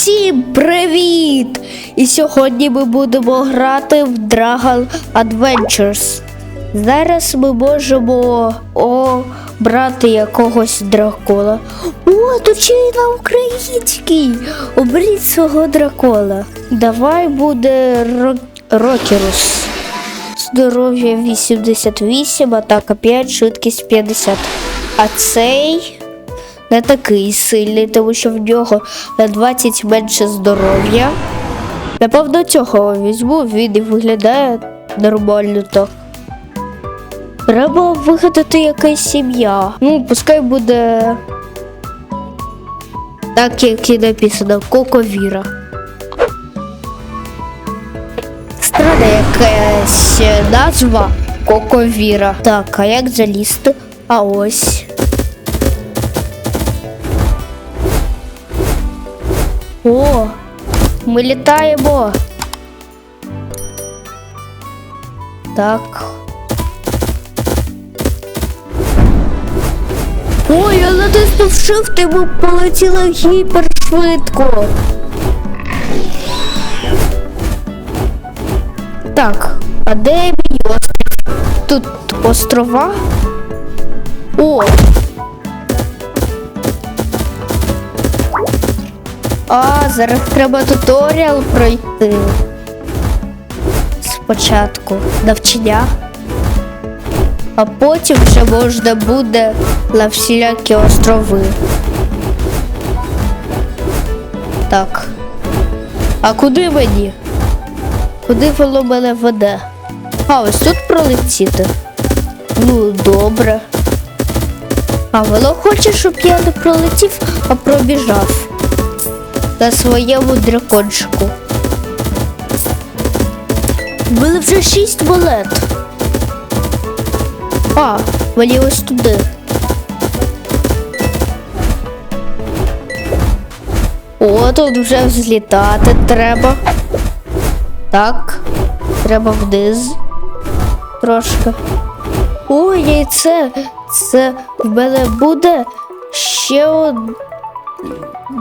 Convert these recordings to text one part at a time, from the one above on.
Всім привіт! І сьогодні ми будемо грати в Dragon Adventures. Зараз ми можемо обрати якогось дракона. О, тут ще й на українській. Оберіть свого дракона. Давай буде Ро- Рокерус. Здоров'я 88, атака 5, швидкість 50. А цей не такий сильний, тому що в нього на 20 менше здоров'я. Напевно, цього візьму, він і виглядає нормально так. Треба вигадати якась сім'я. Ну, пускай буде так, як і написано, Коковіра. Странна якась назва Коковіра. Так, а як залізти? А ось. О, ми літаємо. Так. Ой, я натиснув shift і ми полетіли гіпершвидко. Так, а де мій острів? Тут острова? О, А, зараз треба туторіал пройти. Спочатку навчання. А потім вже можна буде на всілякі острови. Так. А куди мені? Куди воно мене веде? А, ось тут пролетіти. Ну, добре. А воно хоче, щоб я не пролетів, а пробіжав на своєму дракончику. Були вже шість монет. А, мені ось туди. О, тут вже взлітати треба. Так, треба вниз. Трошки. О, яйце. Це в мене буде ще один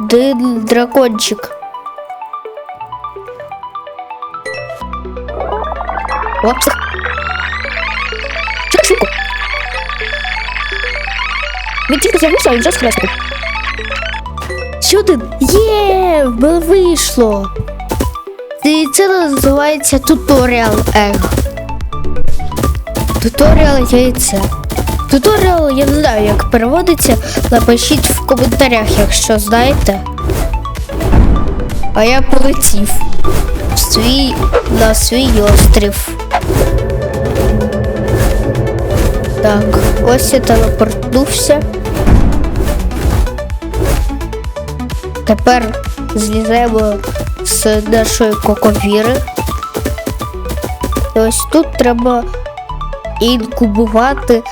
один дракончик. Опс. Швидко? Він тільки з'явився, а він вже схрестив. Сюди. Є, вийшло. І це називається туторіал ег. Туторіал яйця. Туторіал я не знаю, як переводиться. Напишіть в коментарях, якщо знаєте. А я полетів в свій, на свій острів. Так, ось я телепортнувся. Тепер злізаємо з нашої коковіри. Ось тут треба інкубувати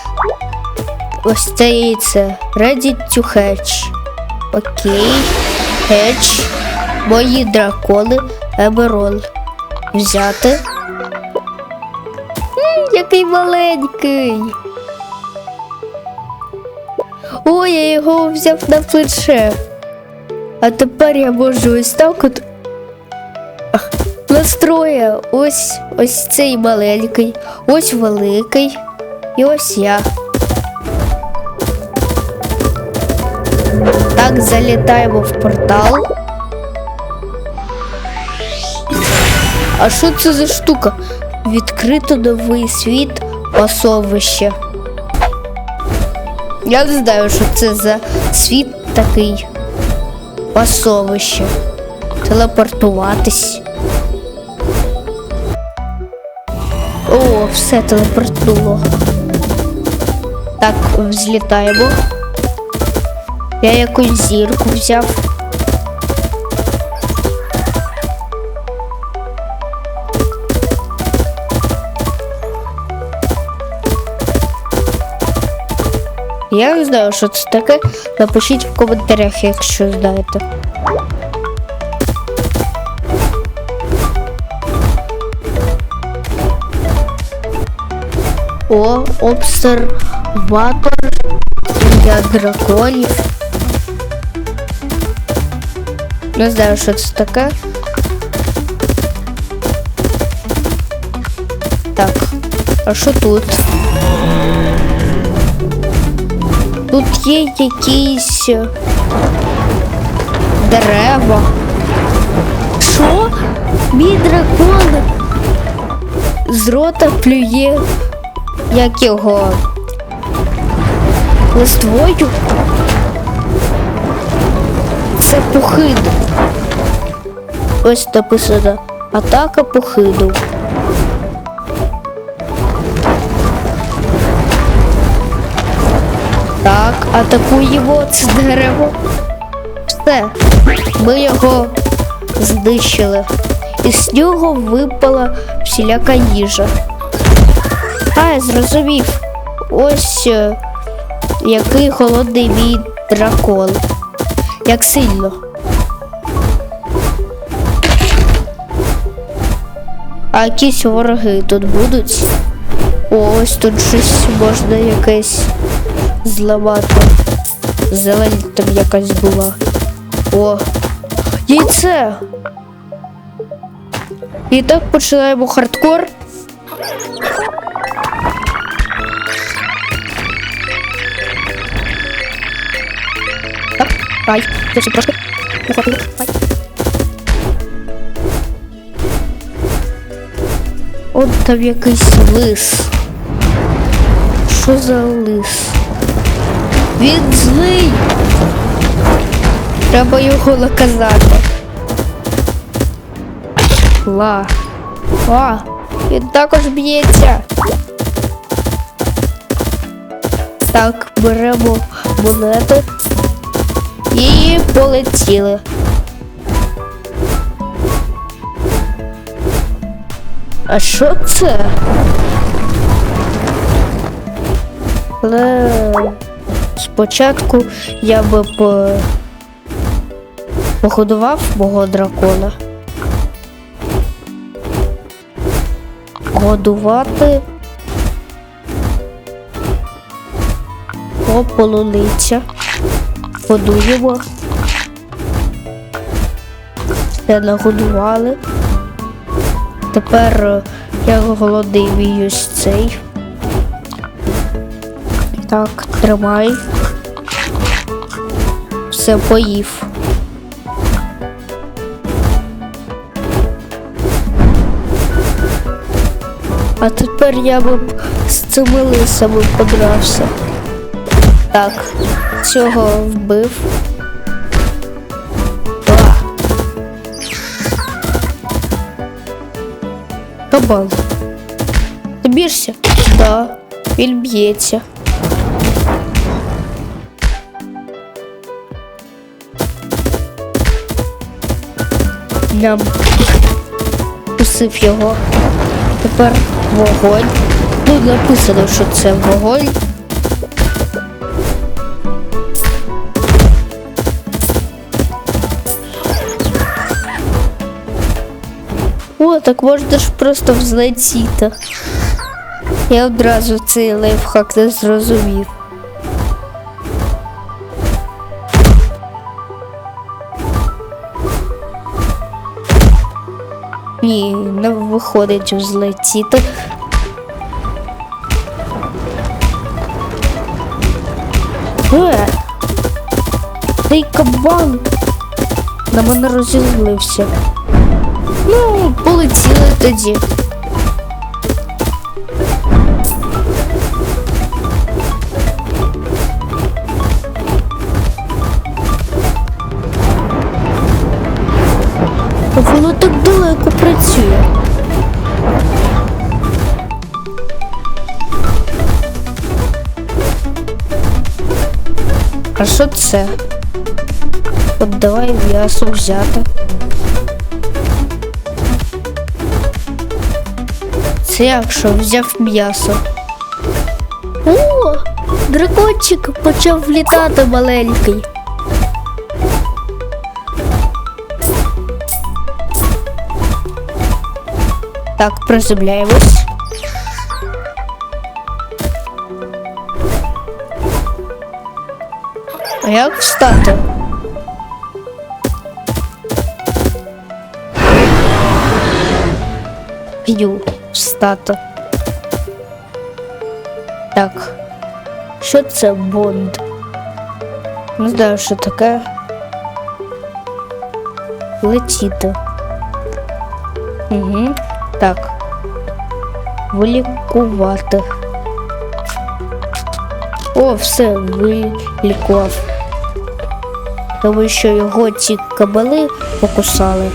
ось це яйце. Ready to hatch. Окей. Hatch. Мої дракони. Емерон. Взяти. М, який маленький. Ой, я його взяв на плече. А тепер я можу ось так от ах, настроє ось ось цей маленький, ось великий і ось я. Так, залітаємо в портал. А що це за штука? Відкрито новий світ пасовище. Я не знаю, що це за світ такий. Пасовище. Телепортуватись. О, все телепортнуло. Так, взлітаємо. Я якусь зірку взяв. Я не знаю, що це таке. Напишіть в коментарях, якщо знаєте. О, обсерватор для драконів. Не знаю, що це таке. Так, а що тут? Тут є якісь е, дерева. Що? Мій дракон з рота плює як його листвою. Це пухид. Ось написано атака пухиду. Так, атакуємо це дерево. Все, ми його знищили. І з нього випала всіляка їжа. А, зрозумів. Ось е, який холодний мій дракон. Як сильно. А якісь вороги тут будуть? Ось тут щось можна якесь зламати. Зелень там якась була. О, яйце! І так починаємо хардкор. Ай, трошки. Ухопили. Ай. От там якийсь лис. Що за лис? Він злий. Треба його наказати. Ла. А, він також б'ється. Так, беремо монети і полетіли. А що це? Але спочатку я би по... погодував мого дракона. Годувати по полуниця. Годуємо. Все нагодували. Тепер е, я голодний мій ось цей. Так, тримай. Все поїв. А тепер я б з цими лисами подрався. Так, цього вбив. Кабан. Ти б'єшся? Да. Він б'ється. Нам Усив його. Тепер вогонь. Ну, написано, що це вогонь. О, так можна ж просто взлетіти. Я одразу цей лайфхак не зрозумів. Ні, не виходить взлетіти. Е, цей кабан на мене розізлився. Ну, полетіли тоді. Воно так далеко працює. А що це? От давай м'ясо взяти. Це якщо взяв м'ясо. О, дракончик почав влітати маленький. Так, приземляємось. А як встати? Ю встати. Так. Що це бонд? Не знаю, що таке. Летіти. Угу. Так. Вилікувати. О, все, вилікував. Тому що його ці кабели покусали.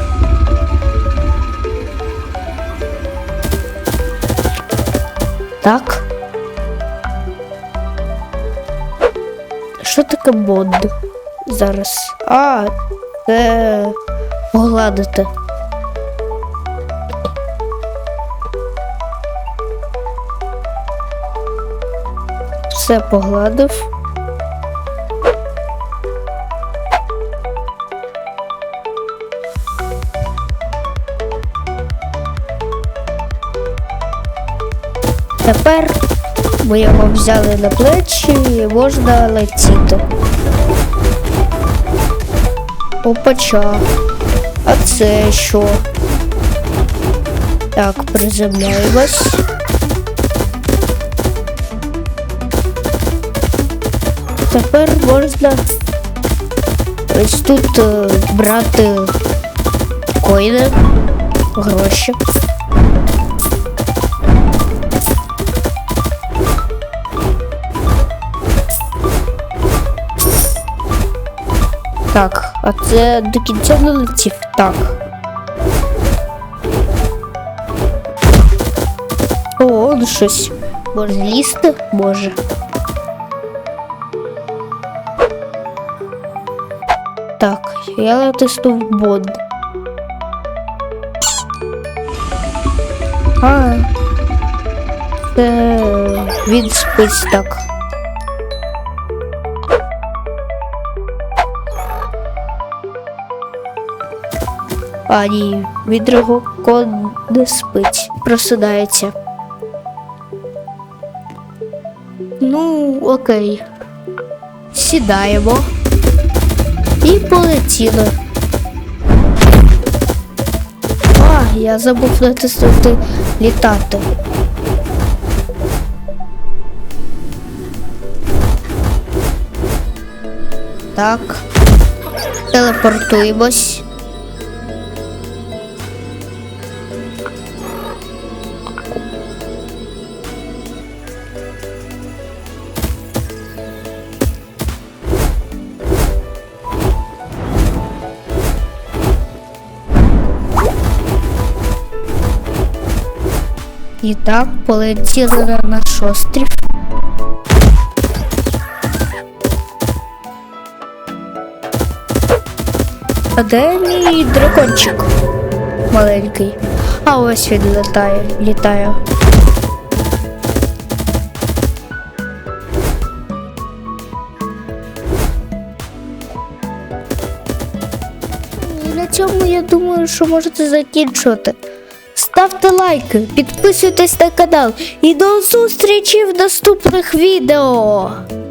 Так. Що таке бонд? Зараз. А, це погладити. Все погладив. Тепер ми його взяли на плечі і можна летіти. Опача. А це що? Так, приземляємось. Тепер можна ось тут е, брати коїни, гроші. Так, а це до кінця летів. Так. О, он щось. Може злізти? Може. Так, я натиснув бод. А. Це він спить так. А ні, від код не спить, просинається. Ну, окей. Сідаємо і полетіли. А, я забув натиснути літати. Так. Телепортуємось. І так полетіли на наш острів. А де мій дракончик маленький? А ось він літає. І на цьому я думаю, що можете закінчувати. Ставте лайки, підписуйтесь на канал і до зустрічі в наступних відео.